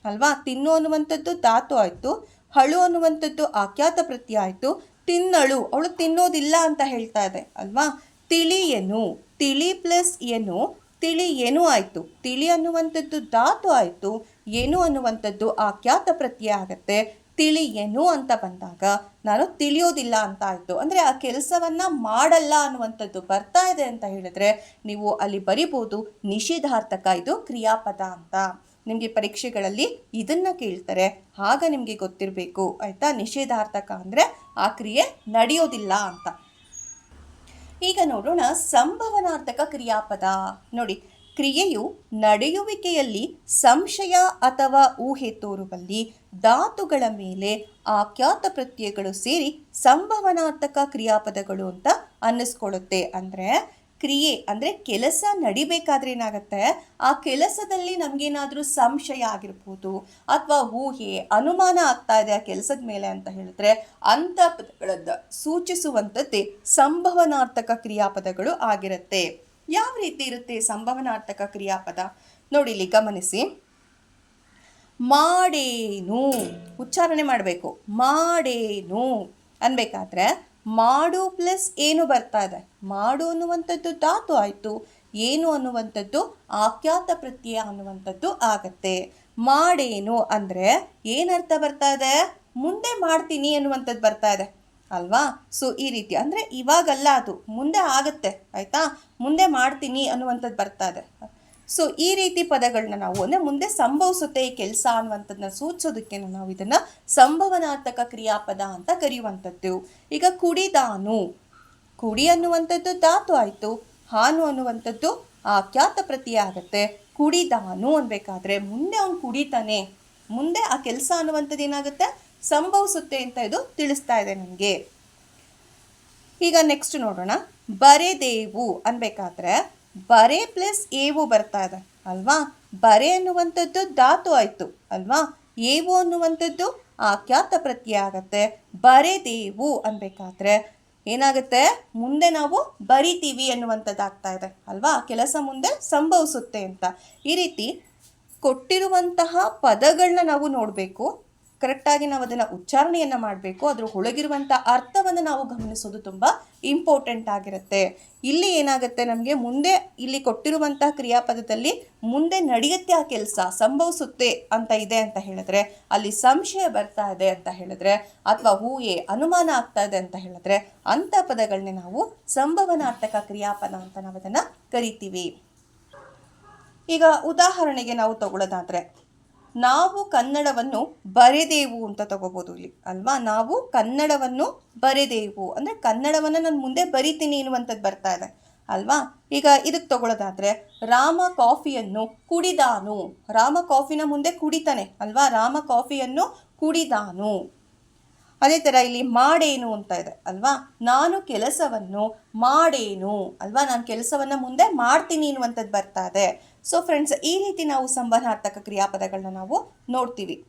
ಅಲ್ವಾ? ತಿನ್ನು ಅನ್ನುವಂಥದ್ದು ಧಾತು ಆಯಿತು, ಹಳು ಅನ್ನುವಂಥದ್ದು ಆಖ್ಯಾತ ಪ್ರತಿ ಆಯಿತು ತಿನ್ನಳು, ಅವಳು ತಿನ್ನೋದಿಲ್ಲ ಅಂತ ಹೇಳ್ತಾ ಇದೆ, ಅಲ್ವಾ? ತಿಳಿಯನು, ತಿಳಿ ಪ್ಲಸ್ ಏನು ತಿಳಿ ಏನು ಆಯಿತು. ತಿಳಿ ಅನ್ನುವಂಥದ್ದು ಧಾತು ಆಯಿತು ಏನು ಅನ್ನುವಂಥದ್ದು ಆಖ್ಯಾತ ಪ್ರತ್ಯಯ ಆಗುತ್ತೆ. ತಿಳಿ ಏನು ಅಂತ ಬಂದಾಗ ನಾನು ತಿಳಿಯೋದಿಲ್ಲ ಅಂತ ಆಯಿತು. ಅಂದರೆ ಆ ಕೆಲಸವನ್ನು ಮಾಡಲ್ಲ ಅನ್ನುವಂಥದ್ದು ಬರ್ತಾ ಇದೆ ಅಂತ ಹೇಳಿದ್ರೆ ನೀವು ಅಲ್ಲಿ ಬರಿಬೋದು, ನಿಷೇಧಾರ್ಥಕ ಇದು ಕ್ರಿಯಾಪದ ಅಂತ. ನಿಮಗೆ ಪರೀಕ್ಷೆಗಳಲ್ಲಿ ಇದನ್ನು ಕೇಳ್ತಾರೆ, ಆಗ ನಿಮಗೆ ಗೊತ್ತಿರಬೇಕು, ಆಯಿತಾ? ನಿಷೇಧಾರ್ಥಕ ಅಂದರೆ ಆ ಕ್ರಿಯೆ ನಡೆಯೋದಿಲ್ಲ ಅಂತ. ಈಗ ನೋಡೋಣ ಸಂಭವನಾರ್ಥಕ ಕ್ರಿಯಾಪದ. ನೋಡಿ, ಕ್ರಿಯೆಯು ನಡೆಯುವಿಕೆಯಲ್ಲಿ ಸಂಶಯ ಅಥವಾ ಊಹೆ ತೋರುವಲ್ಲಿ ಧಾತುಗಳ ಮೇಲೆ ಆಖ್ಯಾತ ಪ್ರತ್ಯಯಗಳು ಸೇರಿ ಸಂಭವನಾರ್ಥಕ ಕ್ರಿಯಾಪದಗಳು ಅಂತ ಅನ್ನಿಸ್ಕೊಳ್ಳುತ್ತೆ. ಅಂದರೆ ಕ್ರಿಯೆ ಅಂದರೆ ಕೆಲಸ ನಡಿಬೇಕಾದ್ರೆ ಏನಾಗುತ್ತೆ? ಆ ಕೆಲಸದಲ್ಲಿ ನಮಗೇನಾದರೂ ಸಂಶಯ ಆಗಿರ್ಬೋದು ಅಥವಾ ಊಹೆ, ಅನುಮಾನ ಆಗ್ತಾ ಇದೆ ಆ ಕೆಲಸದ ಮೇಲೆ ಅಂತ ಹೇಳಿದ್ರೆ ಅಂಥ ಪದಗಳನ್ನು ಸೂಚಿಸುವಂಥದ್ದೇ ಸಂಭವನಾರ್ಥಕ ಕ್ರಿಯಾಪದಗಳು ಆಗಿರುತ್ತೆ. ಯಾವ ರೀತಿ ಇರುತ್ತೆ ಸಂಭವನಾರ್ಥಕ ಕ್ರಿಯಾಪದ? ನೋಡಿ ಇಲ್ಲಿ ಗಮನಿಸಿ. ಮಾಡೇನು. ಉಚ್ಚಾರಣೆ ಮಾಡಬೇಕು. ಮಾಡೇನು ಅನ್ಬೇಕಾದ್ರೆ ಮಾಡು ಪ್ಲಸ್ ಏನು ಬರ್ತಾ ಇದೆ? ಮಾಡು ಅನ್ನುವಂಥದ್ದು ಧಾತು ಆಯಿತು, ಏನು ಅನ್ನುವಂಥದ್ದು ಆಖ್ಯಾತ ಪ್ರತ್ಯಯ ಅನ್ನುವಂಥದ್ದು ಆಗತ್ತೆ. ಮಾಡೇನು ಅಂದರೆ ಏನರ್ಥ ಬರ್ತಾ ಇದೆ? ಮುಂದೆ ಮಾಡ್ತೀನಿ ಅನ್ನುವಂಥದ್ದು ಬರ್ತಾ ಇದೆ. ಅಲ್ವಾ? ಸೊ ಈ ರೀತಿ. ಅಂದರೆ ಇವಾಗಲ್ಲ ಅದು. ಮುಂದೆ ಆಗತ್ತೆ, ಆಯಿತಾ? ಮುಂದೆ ಮಾಡ್ತೀನಿ ಅನ್ನುವಂಥದ್ದು ಬರ್ತಾ ಇದೆ. ಸೊ ಈ ರೀತಿ ಪದಗಳನ್ನ ನಾವು ಅಂದರೆ ಮುಂದೆ ಸಂಭವಿಸುತ್ತೆ ಈ ಕೆಲಸ ಅನ್ನುವಂಥದ್ದನ್ನ ಸೂಚಿಸೋದಕ್ಕೆ ನಾವು ಇದನ್ನು ಸಂಭವನಾರ್ಥಕ ಕ್ರಿಯಾಪದ ಅಂತ ಕರೆಯುವಂಥದ್ದು. ಈಗ ಕುಡಿದಾನು ಕುಡಿ ಅನ್ನುವಂಥದ್ದು ಧಾತು ಆಯಿತು. ಹಾನು ಅನ್ನುವಂಥದ್ದು ಆ ಖ್ಯಾತ ಪ್ರತ್ಯಯ ಆಗುತ್ತೆ ಕುಡಿದಾನು ಅನ್ಬೇಕಾದ್ರೆ ಮುಂದೆ ಅವನು ಕುಡಿತಾನೆ. ಮುಂದೆ ಆ ಕೆಲಸ ಅನ್ನುವಂಥದ್ದು ಏನಾಗುತ್ತೆ? ಸಂಭವಿಸುತ್ತೆ ಅಂತ ಇದು ತಿಳಿಸ್ತಾ ಇದೆ ನನಗೆ. ಈಗ ನೆಕ್ಸ್ಟ್ ನೋಡೋಣ. ಬರೆದೇವು ಅನ್ಬೇಕಾದ್ರೆ ಬರೆ ಪ್ಲಸ್ ಏವು ಬರ್ತಾ ಇದೆ, ಅಲ್ವಾ? ಬರೆ ಅನ್ನುವಂಥದ್ದು ಧಾತು ಆಯಿತು, ಅಲ್ವಾ? ಏವು ಅನ್ನುವಂಥದ್ದು ಆಖ್ಯಾತ ಪ್ರತ್ಯಯ ಆಗತ್ತೆ. ಬರೆದೇವು ಅನ್ಬೇಕಾದ್ರೆ ಏನಾಗುತ್ತೆ? ಮುಂದೆ ನಾವು ಬರಿತೀವಿ ಅನ್ನುವಂಥದ್ದಾಗ್ತಾ ಇದೆ, ಅಲ್ವಾ? ಕೆಲಸ ಮುಂದೆ ಸಂಭವಿಸುತ್ತೆ ಅಂತ. ಈ ರೀತಿ ಕೊಟ್ಟಿರುವಂತಹ ಪದಗಳನ್ನ ನಾವು ನೋಡಬೇಕು. ಕರೆಕ್ಟಾಗಿ ನಾವು ಅದನ್ನು ಉಚ್ಚಾರಣೆಯನ್ನು ಮಾಡಬೇಕು, ಅದರ ಒಳಗಿರುವಂಥ ಅರ್ಥವನ್ನು ನಾವು ಗಮನಿಸೋದು ತುಂಬ ಇಂಪಾರ್ಟೆಂಟ್ ಆಗಿರುತ್ತೆ. ಇಲ್ಲಿ ಏನಾಗುತ್ತೆ ನಮಗೆ ಮುಂದೆ ಇಲ್ಲಿ ಕೊಟ್ಟಿರುವಂತಹ ಕ್ರಿಯಾಪದದಲ್ಲಿ ಮುಂದೆ ನಡೆಯುತ್ತೆ ಆ ಕೆಲಸ, ಸಂಭವಿಸುತ್ತೆ ಅಂತ ಇದೆ ಅಂತ ಹೇಳಿದ್ರೆ, ಅಲ್ಲಿ ಸಂಶಯ ಬರ್ತಾ ಇದೆ ಅಂತ ಹೇಳಿದ್ರೆ, ಅಥವಾ ಹೂಯೆ ಅನುಮಾನ ಆಗ್ತಾ ಇದೆ ಅಂತ ಹೇಳಿದ್ರೆ ಅಂಥ ಪದಗಳನ್ನೇ ನಾವು ಸಂಭವನಾರ್ಥಕ ಕ್ರಿಯಾಪದ ಅಂತ ನಾವು ಅದನ್ನು ಕರಿತೀವಿ. ಈಗ ಉದಾಹರಣೆಗೆ ನಾವು ತಗೊಳ್ಳೋದಾದ್ರೆ ನಾವು ಕನ್ನಡವನ್ನು ಬರೆದೇವು ಅಂತ ತಗೋಬೋದು ಇಲ್ಲಿ, ಅಲ್ವಾ? ನಾವು ಕನ್ನಡವನ್ನು ಬರೆದೇವು. ಅಂದರೆ ಕನ್ನಡವನ್ನು ನಾನು ಮುಂದೆ ಬರಿತೀನಿ ಅನ್ನುವಂಥದ್ದು ಬರ್ತಾ ಇದೆ, ಅಲ್ವಾ? ಈಗ ಇದಕ್ಕೆ ತಗೊಳ್ಳೋದಾದರೆ ರಾಮ ಕಾಫಿಯನ್ನು ಕುಡಿದಾನು. ರಾಮ ಕಾಫಿನ ಮುಂದೆ ಕುಡಿತಾನೆ, ಅಲ್ವಾ? ರಾಮ ಕಾಫಿಯನ್ನು ಕುಡಿದಾನು. ಅದೇ ಥರ ಇಲ್ಲಿ ಮಾಡೇನು ಅಂತ ಇದೆ, ಅಲ್ವಾ? ನಾನು ಕೆಲಸವನ್ನು ಮಾಡೇನು, ಅಲ್ವಾ? ನಾನು ಕೆಲಸವನ್ನು ಮುಂದೆ ಮಾಡ್ತೀನಿ ಅನ್ನುವಂಥದ್ದು ಬರ್ತಾ ಇದೆ. ಸೊ ಫ್ರೆಂಡ್ಸ್ ಈ ರೀತಿ ನಾವು ಸಂಬಂಧಾರ್ಥಕ ಕ್ರಿಯಾಪದಗಳನ್ನ ನಾವು ನೋಡ್ತೀವಿ.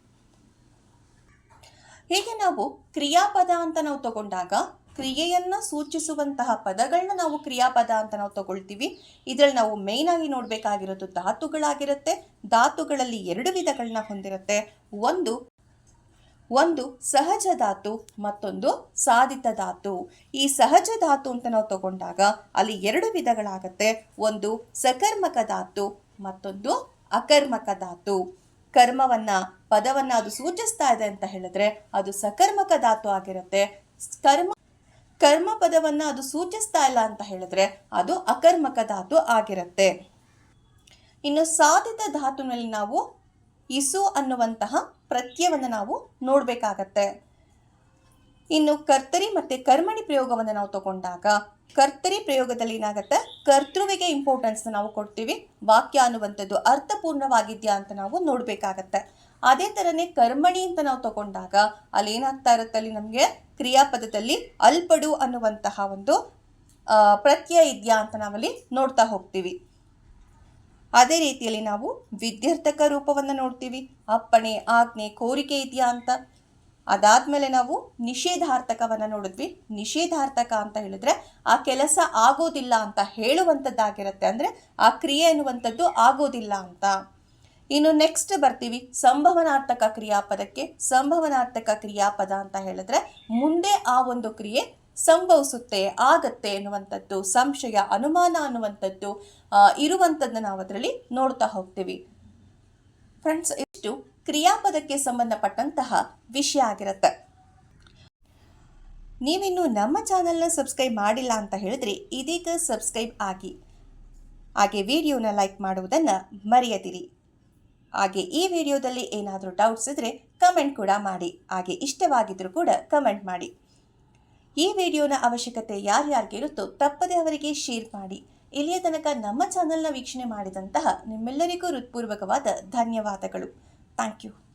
ಹೀಗೆ ನಾವು ಕ್ರಿಯಾಪದ ಅಂತ ನಾವು ತಗೊಂಡಾಗ ಕ್ರಿಯೆಯನ್ನು ಸೂಚಿಸುವಂತಹ ಪದಗಳನ್ನ ನಾವು ಕ್ರಿಯಾಪದ ಅಂತ ನಾವು ತಗೊಳ್ತೀವಿ. ಇದರಲ್ಲಿ ನಾವು ಮೇಯ್ನಾಗಿ ಆಗಿ ನೋಡಬೇಕಾಗಿರೋದು ಧಾತುಗಳಾಗಿರುತ್ತೆ. ಧಾತುಗಳಲ್ಲಿ ಎರಡು ವಿಧಗಳನ್ನ ಹೊಂದಿರುತ್ತೆ. ಒಂದು ಒಂದು ಸಹಜ ಧಾತು, ಮತ್ತೊಂದು ಸಾಧಿತ ಧಾತು. ಈ ಸಹಜ ಧಾತು ಅಂತ ನಾವು ತಗೊಂಡಾಗ ಅಲ್ಲಿ ಎರಡು ವಿಧಗಳಾಗತ್ತೆ. ಒಂದು ಸಕರ್ಮಕ ಧಾತು, ಮತ್ತೊಂದು ಅಕರ್ಮಕ ಧಾತು. ಕರ್ಮವನ್ನ, ಪದವನ್ನ ಅದು ಸೂಚಿಸ್ತಾ ಇದೆ ಅಂತ ಹೇಳಿದ್ರೆ ಅದು ಸಕರ್ಮಕ ಧಾತು ಆಗಿರುತ್ತೆ. ಕರ್ಮ ಕರ್ಮ ಪದವನ್ನ ಅದು ಸೂಚಿಸ್ತಾ ಇಲ್ಲ ಅಂತ ಹೇಳಿದ್ರೆ ಅದು ಅಕರ್ಮಕ ಧಾತು ಆಗಿರುತ್ತೆ. ಇನ್ನು ಸಾಧಿತ ಧಾತುನಲ್ಲಿ ನಾವು ಇಸು ಅನ್ನುವಂತಹ ಪ್ರತ್ಯವನ್ನು ನಾವು ನೋಡಬೇಕಾಗತ್ತೆ. ಇನ್ನು ಕರ್ತರಿ ಮತ್ತು ಕರ್ಮಣಿ ಪ್ರಯೋಗವನ್ನು ನಾವು ತಗೊಂಡಾಗ ಕರ್ತರಿ ಪ್ರಯೋಗದಲ್ಲಿ ಏನಾಗುತ್ತೆ? ಕರ್ತೃವಿಗೆ ಇಂಪಾರ್ಟೆನ್ಸ್ ನಾವು ಕೊಡ್ತೀವಿ. ವಾಕ್ಯ ಅನ್ನುವಂಥದ್ದು ಅರ್ಥಪೂರ್ಣವಾಗಿದೆಯಾ ಅಂತ ನಾವು ನೋಡಬೇಕಾಗತ್ತೆ. ಅದೇ ಥರನೇ ಕರ್ಮಣಿ ಅಂತ ನಾವು ತಗೊಂಡಾಗ ಅಲ್ಲಿ ಏನಾಗ್ತಾ ಇರುತ್ತೆ ಅಲ್ಲಿ ನಮಗೆ? ಕ್ರಿಯಾಪದದಲ್ಲಿ ಅಲ್ಪಡು ಅನ್ನುವಂತಹ ಒಂದು ಪ್ರತ್ಯಯ ಇದೆಯಾ ಅಂತ ನಾವಲ್ಲಿ ನೋಡ್ತಾ ಹೋಗ್ತೀವಿ. ಅದೇ ರೀತಿಯಲ್ಲಿ ನಾವು ವಿದ್ಯಾರ್ಥಕ ರೂಪವನ್ನು ನೋಡ್ತೀವಿ. ಅಪ್ಪಣೆ, ಆಜ್ಞೆ, ಕೋರಿಕೆ ಇದೆಯಾ ಅಂತ. ಅದಾದ್ಮೇಲೆ ನಾವು ನಿಷೇಧಾರ್ಥಕವನ್ನು ನೋಡಿದ್ವಿ. ನಿಷೇಧಾರ್ಥಕ ಅಂತ ಹೇಳಿದ್ರೆ ಆ ಕೆಲಸ ಆಗೋದಿಲ್ಲ ಅಂತ ಹೇಳುವಂಥದ್ದಾಗಿರುತ್ತೆ. ಅಂದರೆ ಆ ಕ್ರಿಯೆ ಅನ್ನುವಂಥದ್ದು ಆಗೋದಿಲ್ಲ ಅಂತ. ಇನ್ನು ನೆಕ್ಸ್ಟ್ ಬರ್ತೀವಿ. ಸಂಭವನಾರ್ಥಕ ಕ್ರಿಯಾಪದಕ್ಕೆ. ಸಂಭವನಾರ್ಥಕ ಕ್ರಿಯಾಪದ ಅಂತ ಹೇಳಿದ್ರೆ ಮುಂದೆ ಆ ಒಂದು ಕ್ರಿಯೆ ಸಂಭವಿಸುತ್ತೆ, ಆಗತ್ತೆ ಅನ್ನುವಂಥದ್ದು ಸಂಶಯ, ಅನುಮಾನ ಅನ್ನುವಂಥದ್ದು ಇರುವಂಥದ್ದನ್ನ ನಾವು ಅದರಲ್ಲಿ ನೋಡ್ತಾ ಹೋಗ್ತೀವಿ. ಫ್ರೆಂಡ್ಸ್ ಇಷ್ಟು. ಕ್ರಿಯಾಪದಕ್ಕೆ ಸಂಬಂಧಪಟ್ಟಂತಹ ವಿಷಯ ಆಗಿರುತ್ತೆ. ನೀವಿನ್ನು ನಮ್ಮ ಚಾನಲ್ನ ಸಬ್ಸ್ಕ್ರೈಬ್ ಮಾಡಿಲ್ಲ ಅಂತ ಹೇಳಿದ್ರೆ ಇದೀಗ ಸಬ್ಸ್ಕ್ರೈಬ್ ಆಗಿ, ಹಾಗೆ ವಿಡಿಯೋನ ಲೈಕ್ ಮಾಡುವುದನ್ನು ಮರೆಯದಿರಿ. ಹಾಗೆ ಈ ವಿಡಿಯೋದಲ್ಲಿ ಏನಾದರೂ ಡೌಟ್ಸ್ ಇದ್ದರೆ ಕಮೆಂಟ್ ಕೂಡ ಮಾಡಿ. ಹಾಗೆ ಇಷ್ಟವಾಗಿದ್ದರೂ ಕೂಡ ಕಮೆಂಟ್ ಮಾಡಿ. ಈ ವಿಡಿಯೋನ ಅವಶ್ಯಕತೆ ಯಾರ್ಯಾರಿಗಿರುತ್ತೋ ತಪ್ಪದೆ ಅವರಿಗೆ ಶೇರ್ ಮಾಡಿ. ಇಲ್ಲಿಯ ತನಕ ನಮ್ಮ ಚಾನಲ್ನ ವೀಕ್ಷಣೆ ಮಾಡಿದಂತಹ ನಿಮ್ಮೆಲ್ಲರಿಗೂ ಹೃತ್ಪೂರ್ವಕವಾದ ಧನ್ಯವಾದಗಳು. Thank you